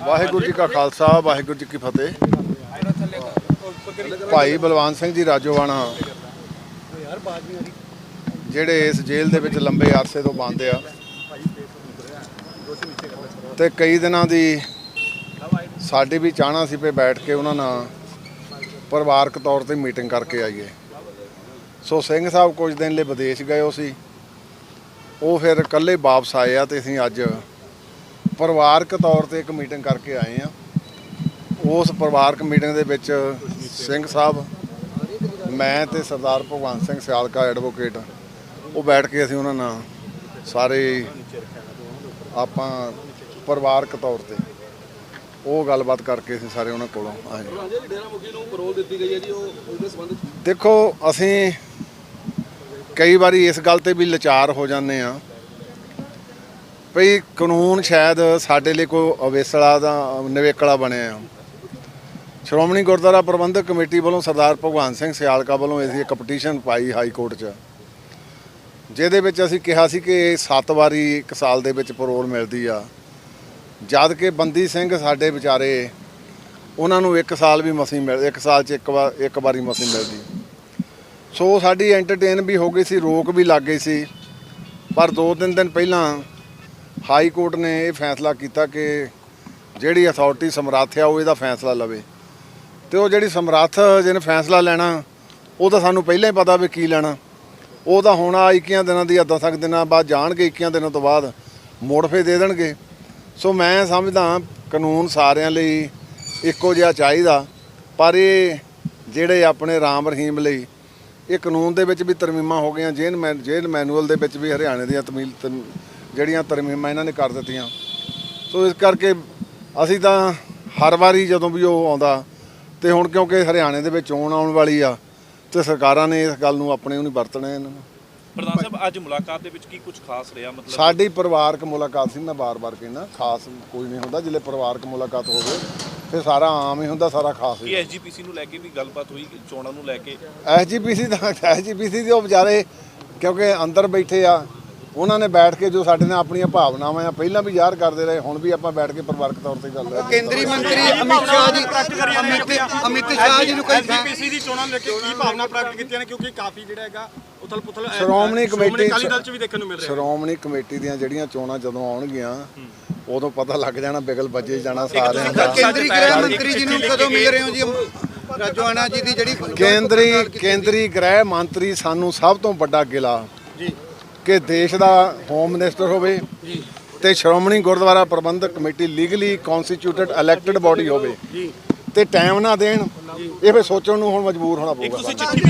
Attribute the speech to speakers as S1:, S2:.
S1: ਵਾਹਿਗੁਰੂ ਜੀ ਕਾ ਖਾਲਸਾ, ਵਾਹਿਗੁਰੂ ਜੀ ਕੀ ਫਤਿਹ। ਭਾਈ ਬਲਵਾਨ ਸਿੰਘ ਜੀ ਰਾਜੋਵਾਣਾ, ਜਿਹੜੇ ਇਸ ਜੇਲ੍ਹ ਦੇ ਵਿੱਚ ਲੰਬੇ ਅਰਸੇ ਤੋਂ ਬੰਦ ਆ ਤੇ ਕਈ ਦਿਨਾਂ ਦੀ ਸਾਡੀ ਵੀ ਚਾਹਣਾ ਸੀ ਪੇ ਬੈਠ ਕੇ ਉਹਨਾਂ ਨਾਲ ਪਰਿਵਾਰਕ ਤੌਰ ਤੇ ਮੀਟਿੰਗ ਕਰਕੇ ਆਈਏ। ਸੋ ਸਿੰਘ ਸਾਹਿਬ ਕੁਝ ਦਿਨ ਲਈ ਵਿਦੇਸ਼ ਗਏ ਹੋ ਸੀ। ਉਹ ਫਿਰ ਇਕੱਲੇ ਵਾਪਸ ਆਏ ਆ ਤੇ ਅਸੀਂ ਅੱਜ ਪਰਿਵਾਰਕ ਤੌਰ ਤੇ ਇੱਕ ਮੀਟਿੰਗ ਕਰਕੇ ਆਏ ਆ। ਉਸ ਪਰਿਵਾਰਕ ਮੀਟਿੰਗ ਦੇ ਵਿੱਚ ਸਿੰਘ ਸਾਹਿਬ, ਮੈਂ ਤੇ ਸਰਦਾਰ ਭਗਵੰਤ ਸਿੰਘ ਸਿਆਲਕਾ ਐਡਵੋਕੇਟ ਉਹ ਬੈਠ ਕੇ ਅਸੀਂ ਉਹਨਾਂ ਨਾਲ ਸਾਰੇ ਆਪਾਂ ਪਰਿਵਾਰਕ ਤੌਰ ਤੇ ਉਹ ਗੱਲਬਾਤ ਕਰਕੇ ਅਸੀਂ ਸਾਰੇ ਉਹਨਾਂ ਕੋਲੋਂ ਆਏ। ਦੇਖੋ, ਅਸੀਂ ਕਈ ਵਾਰੀ ਇਸ ਗੱਲ ਤੇ ਵੀ ਲਾਚਾਰ ਹੋ ਜਾਂਦੇ ਆ ਭਈ ਕਾਨੂੰਨ ਸ਼ਾਇਦ ਸਾਡੇ ਲਈ ਕੋਈ ਅਵੇਸਲਾ ਦਾ ਨਿਵੇਕਲਾ ਬਣਿਆ ਆ। ਸ਼੍ਰੋਮਣੀ ਗੁਰਦੁਆਰਾ ਪ੍ਰਬੰਧਕ ਕਮੇਟੀ ਵੱਲੋਂ ਸਰਦਾਰ ਭਗਵਾਨ ਸਿੰਘ ਸਿਆਲਕਾ ਵੱਲੋਂ ਅਸੀਂ ਇੱਕ ਪਟੀਸ਼ਨ ਪਾਈ ਹਾਈ ਕੋਰਟ 'ਚ। ਜਿਹਦੇ ਵਿੱਚ ਅਸੀਂ ਕਿਹਾ ਸੀ ਕਿ 7 ਵਾਰੀ ਇੱਕ ਸਾਲ ਦੇ ਵਿੱਚ ਪਰੋਲ ਮਿਲਦੀ ਆ। ਜਦ ਕਿ ਬੰਦੀ ਸਿੰਘ ਸਾਡੇ ਵਿਚਾਰੇ, ਉਹਨਾਂ ਨੂੰ 1 ਸਾਲ ਵੀ ਮਸੀਂ ਮਿਲ 1 ਸਾਲ 'ਚ ਇੱਕ ਵਾਰ, ਇੱਕ ਵਾਰੀ ਮਸੀਂ ਮਿਲਦੀ। ਸੋ ਸਾਡੀ ਐਂਟਰਟੇਨ ਵੀ ਹੋ ਗਈ ਸੀ, ਰੋਕ ਵੀ ਲੱਗ ਗਈ ਸੀ। ਪਰ ਦੋ ਤਿੰਨ ਦਿਨ ਪਹਿਲਾਂ ਹਾਈ ਕੋਰਟ ਨੇ ਇਹ ਫੈਸਲਾ ਕੀਤਾ ਕਿ ਜਿਹੜੀ ਅਥਾਰਟੀ ਸਮਰੱਥ ਆ, ਉਹ ਇਹਦਾ ਫੈਸਲਾ ਲਵੇ। ਤੇ ਉਹ ਜਿਹੜੀ ਸਮਰੱਥ ਜਿਹਨੇ ਫੈਸਲਾ ਲੈਣਾ, ਉਹ ਤਾਂ ਸਾਨੂੰ ਪਹਿਲਾਂ ਹੀ ਪਤਾ ਵੀ ਕੀ ਲੈਣਾ। ਉਹ ਤਾਂ ਹੁਣ ਆ 21 ਦਿਨਾਂ ਦੀ ਜਾਂ 10 ਦਿਨਾਂ ਬਾਅਦ ਜਾਣਗੇ 21 ਦਿਨਾਂ ਤੋਂ ਬਾਅਦ ਮੋੜ ਫੇ ਦੇ ਦੇਣਗੇ। ਸੋ ਮੈਂ ਸਮਝਦਾ ਕਾਨੂੰਨ ਸਾਰਿਆਂ ਲਈ ਇੱਕੋ ਜਿਹਾ ਚਾਹੀਦਾ, ਪਰ ਇਹ ਜਿਹੜੇ ਆਪਣੇ ਰਾਮ ਰਹੀਮ ਲਈ, ਇਹ ਕਾਨੂੰਨ ਦੇ ਵਿੱਚ ਵੀ ਤਰਮੀਮਾਂ ਹੋ ਗਈਆਂ। ਜੇਲ ਮੈ ਜੇਲ ਮੈਨੂਅਲ ਦੇ ਵਿੱਚ ਵੀ ਹਰਿਆਣੇ ਦੀਆਂ ਤਮੀਲ ਤਮ- ਜਿਹੜੀਆਂ ਤਰਮੀਮਾਂ ਇਹਨਾਂ ਨੇ ਕਰ ਦਿੱਤੀਆਂ। ਸੋ ਇਸ ਕਰਕੇ ਅਸੀਂ ਤਾਂ ਹਰ ਵਾਰੀ ਜਦੋਂ ਵੀ ਉਹ ਆਉਂਦਾ ਤੇ ਹੁਣ ਕਿਉਂਕਿ ਹਰਿਆਣੇ ਦੇ ਵਿੱਚ ਚੋਣ ਆਉਣ ਵਾਲੀ ਆ ਤੇ ਸਰਕਾਰਾਂ ਨੇ ਇਸ ਗੱਲ ਨੂੰ ਆਪਣੇ ਨਹੀਂ ਵਰਤਣਾ ਇਹਨਾਂ ਨੂੰ।
S2: ਪ੍ਰਧਾਨ ਸਾਹਿਬ ਅੱਜ ਮੁਲਾਕਾਤ ਦੇ ਵਿੱਚ ਕੀ ਕੁਝ ਖਾਸ ਰਿਹਾ? ਮਤਲਬ
S1: ਸਾਡੀ ਪਰਿਵਾਰਕ ਮੁਲਾਕਾਤ ਸੀ ਮੈਂ ਬਾਰ-ਬਾਰ ਕਹਿੰਦਾ ਖਾਸ ਕੋਈ ਨਹੀਂ ਹੁੰਦਾ ਜਿਹੜੇ ਪਰਿਵਾਰਕ ਮੁਲਾਕਾਤ ਹੋਵੇ ਫਿਰ ਸਾਰਾ ਆਮ ਹੀ ਹੁੰਦਾ ਸਾਰਾ ਖਾਸ
S2: ਕੀ
S1: ਹੀ
S2: ਐਸਜੀਪੀਸੀ ਨੂੰ ਲੈ ਕੇ ਵੀ ਗੱਲਬਾਤ ਹੋਈ ਕਿ ਚੋਣਾਂ ਨੂੰ ਲੈ ਕੇ?
S1: ਐਸਜੀਪੀਸੀ ਦਾ ਐਸਜੀਪੀਸੀ ਦੇ ਉਹ ਵਿਚਾਰੇ ਕਿਉਂਕਿ ਅੰਦਰ ਬੈਠੇ ਆ ਉਹਨਾਂ ਨੇ ਬੈਠ ਕੇ ਜੋ ਸਾਡੇ ਨਾਲ ਆਪਣੀਆਂ ਭਾਵਨਾਵਾਂ ਆ ਪਹਿਲਾਂ ਵੀ ਜ਼ਾਹਰ ਕਰਦੇ ਰਹੇ ਹੁਣ ਵੀ ਆਪਾਂ ਬੈਠ ਕੇ ਪਰਿਵਾਰਕ ਤੌਰ ਤੇ ਗੱਲ ਕਰ
S3: ਕੇਂਦਰੀ ਮੰਤਰੀ ਅਮਿਤ ਸ਼ਾਹ ਜੀ ਅਮਿਤ ਅਮਿਤ ਸ਼ਾਹ ਜੀ ਨੂੰ ਕਈ
S4: ਐਸਜੀਪੀਸੀ ਦੀ ਚੋਣਾਂ ਲੈ ਕੇ ਕੀ ਭਾਵਨਾ ਪ੍ਰਗਟ ਕੀਤੀਆਂ ਨੇ? ਕਿਉਂਕਿ ਕਾਫੀ ਜਿਹੜਾ ਹੈਗਾ ਉਥਲ ਪੁਥਲ
S1: ਸ਼੍ਰੋਮਣੀ ਕਮੇਟੀ
S4: ਅਕਾਲੀ ਦਲ ਚ ਵੀ ਦੇਖਣ ਨੂੰ ਮਿਲ ਰਿਹਾ।
S1: ਸ਼੍ਰੋਮਣੀ ਕਮੇਟੀ ਦੀਆਂ ਜਿਹੜੀਆਂ ਚੋਣਾਂ ਜਦੋਂ ਆਉਣਗੀਆਂ ਉਦੋਂ ਪਤਾ ਲੱਗ ਜਾਣਾ ਬਿਗਲ ਵੱਜੇ ਜਾਣਾ ਸਾਰਿਆਂ ਦਾ।
S3: ਕੇਂਦਰੀ ਗ੍ਰਹਿ ਮੰਤਰੀ ਜੀ ਨੂੰ ਕਦੋਂ ਮਿਲ ਰਹੇ ਹੋ ਜੀ? ਰਾਜਵਾਨਾ ਜੀ ਦੀ ਜਿਹੜੀ
S1: ਕੇਂਦਰੀ ਕੇਂਦਰੀ ਗ੍ਰਹਿ ਮੰਤਰੀ ਸਾਨੂੰ ਸਭ ਤੋਂ ਵੱਡਾ ਗਿਲਾ ਕਿ ਦੇਸ਼ ਦਾ ਹੋਮ ਮਿਨਿਸਟਰ ਹੋਵੇ
S4: ਜੀ।
S1: ਤੇ Shiromani Gurdwara Parbandhak committee legally constituted elected body ਹੋਵੇ
S4: ਜੀ।
S1: ਤੇ ਟਾਈਮ ਨਾ ਦੇਣ ਇਹ ਫਿਰ ਸੋਚਣ ਨੂੰ ਹੁਣ ਮਜਬੂਰ ਹੋਣਾ ਪਊਗਾ
S2: ਤੁਸੀਂ ਚਿੱਠੀ ਵੀ